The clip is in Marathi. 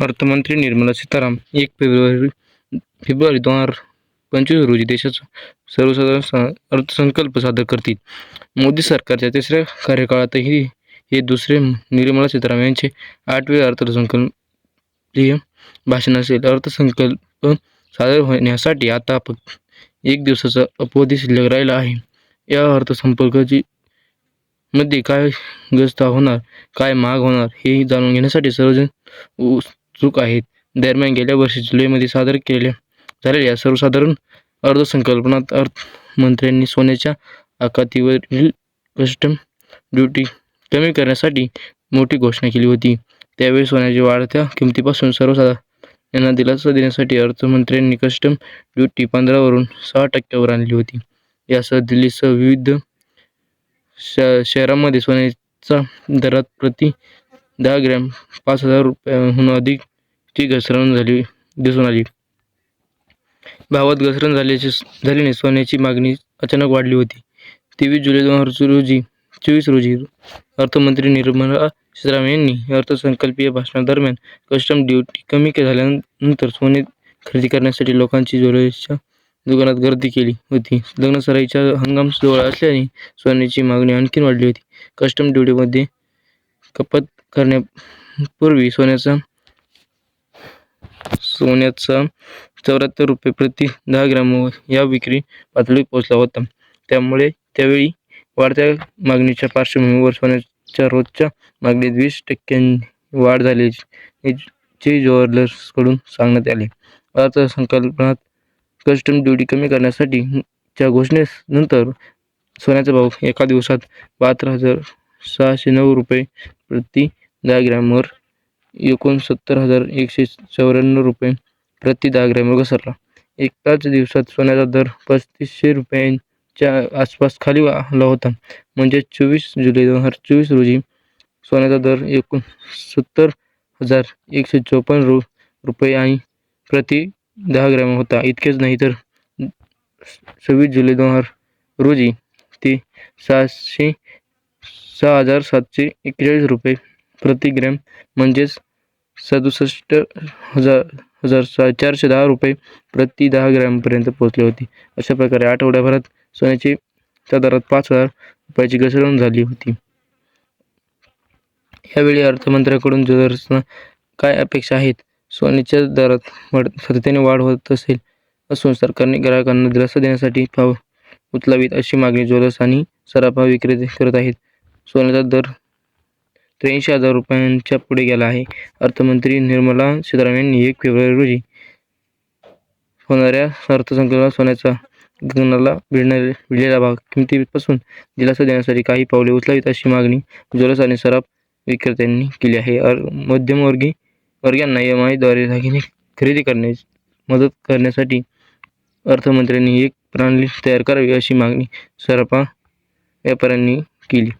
अर्थमंत्री निर्मला सीताराम एक फेब्रुवारी फेब्रुवारी दोन हजार पंचवीस रोजी देशाचा सर्वसाधारण अर्थसंकल्प सादर करतील. मोदी सरकारच्या तिसऱ्या कार्यकाळातही हे दुसरे निर्मला सीतारामन यांचे आठवे अर्थसंकल्पीय भाषण असेल. अर्थसंकल्प सादर होण्यासाठी आता फक्त एक दिवसाचा अवधी शिल्लक राहिला आहे. या अर्थसंपर्काची मध्ये काय गस्ता होणार काय महाग होणार हे जाणून घेण्यासाठी सर्वजण चूक आहेत दरम्यान गेल्या वर्षी जुलैमध्ये सादर केल्या झालेल्या सर्वसाधारण अर्थसंकल्पनात अर्थमंत्र्यांनी सोन्याच्या आखातीवरील कस्टम ड्युटी कमी करण्यासाठी मोठी घोषणा केली होती. त्यावेळी सोन्याच्या वाढत्या किमतीपासून सर्वसाधारण यांना दिलासा देण्यासाठी अर्थमंत्र्यांनी कस्टम ड्युटी पंधरावरून सहा टक्क्यावर आणली होती. यासह दिल्लीसह विविध श शहरांमध्ये सोन्याचा दरात प्रति दहा ग्रॅम पाच हजार रुपयांहून ती घसरण झाली दिसून आली. भावात घसरण झाल्याचे झाल्याने सोन्याची मागणी अचानक वाढली होती. तेवीस जुलै दोन हजार रोजी चोवीस रोजी अर्थमंत्री निर्मला सीतारामन यांनी अर्थसंकल्पीय भाषणादरम्यान कस्टम ड्युटी कमी झाल्यानंतर सोने खरेदी करण्यासाठी लोकांची ज्वेलरीच्या दुकानात गर्दी केली होती. लग्नसराईचा हंगाम जवळ असल्याने सोन्याची मागणी आणखी वाढली होती. कस्टम ड्युटीमध्ये कपात करण्यापूर्वी सोन्याचा सोन्याचा चौऱ्याहत्तर रुपये प्रति दहा ग्रॅम या विक्री पातळीवर पोहोचला होता. त्यामुळे त्यावेळी वाढत्या मागणीच्या पार्श्वभूमीवर सोन्याच्या रोजच्या मागणीत वीस टक्क्यांनी वाढ झाल्याचे ज्वेलर्सकडून सांगण्यात आले. अर्थसंकल्पात कस्टम ड्युटी कमी करण्यासाठी च्या घोषणेनंतर सोन्याचा भाव एका दिवसात बहात्तर हजार सहाशे नऊ रुपये प्रति दहा ग्रॅमवर एकोणसत्तर हजार एकशे चौऱ्याण्णव रुपये प्रति दहा ग्रॅमवर घसरला एकाच दिवसात सोन्याचा दर पस्तीसशे रुपयांच्या आसपास खाली आला होता. म्हणजे चोवीस जुलै दोन हजार चोवीस रोजी सोन्याचा दर एकोणसत्तर हजार एकशे चोपन्न रु रुपये आणि प्रति दहा ग्रॅम होता. इतकेच नाही तर सव्वीस जुलै दोन हजार रोजी ते सहाशे सहा हजार सातशे एक्केचाळीस रुपये प्रति ग्रॅम म्हणजेच सदुसष्ट हजार हजार सा चारशे दहा रुपये प्रति दहा ग्रॅमपर्यंत पोहोचले होते. अशा प्रकारे आठवड्याभरात सोन्याची त्या दरात पाच हजार रुपयाची घसरण झाली होती. यावेळी अर्थमंत्र्यांकडून ज्वेलर्सना काय अपेक्षा आहेत सोन्याच्या दरात वाढ सातत्याने वाढ होत असेल असून सरकारने ग्राहकांना दिलासा देण्यासाठी पाव उचलावीत अशी मागणी ज्वेलर्स आणि सराफा विक्रेते करत आहेत. सोन्याचा दर त्र्याऐंशी हजार रुपयांच्या पुढे गेला आहे. अर्थमंत्री निर्मला सीतारामन यांनी एक फेब्रुवारी रोजी होणाऱ्या अर्थसंकल्पात सोन्याचा गगनाला भिडणारे भिडलेला भाग किमतीपासून दिलासा देण्यासाठी काही पावले उचलावीत अशी मागणी ज्वलस आणि सराफ विक्रेत्यांनी केली आहे. अर मध्यमवर्गीय वर्गांना एम आयद्वारे दागिने खरेदी करण्यास मदत करण्यासाठी अर्थमंत्र्यांनी एक प्रणाली तयार करावी अशी मागणी सराफा व्यापाऱ्यांनी केली.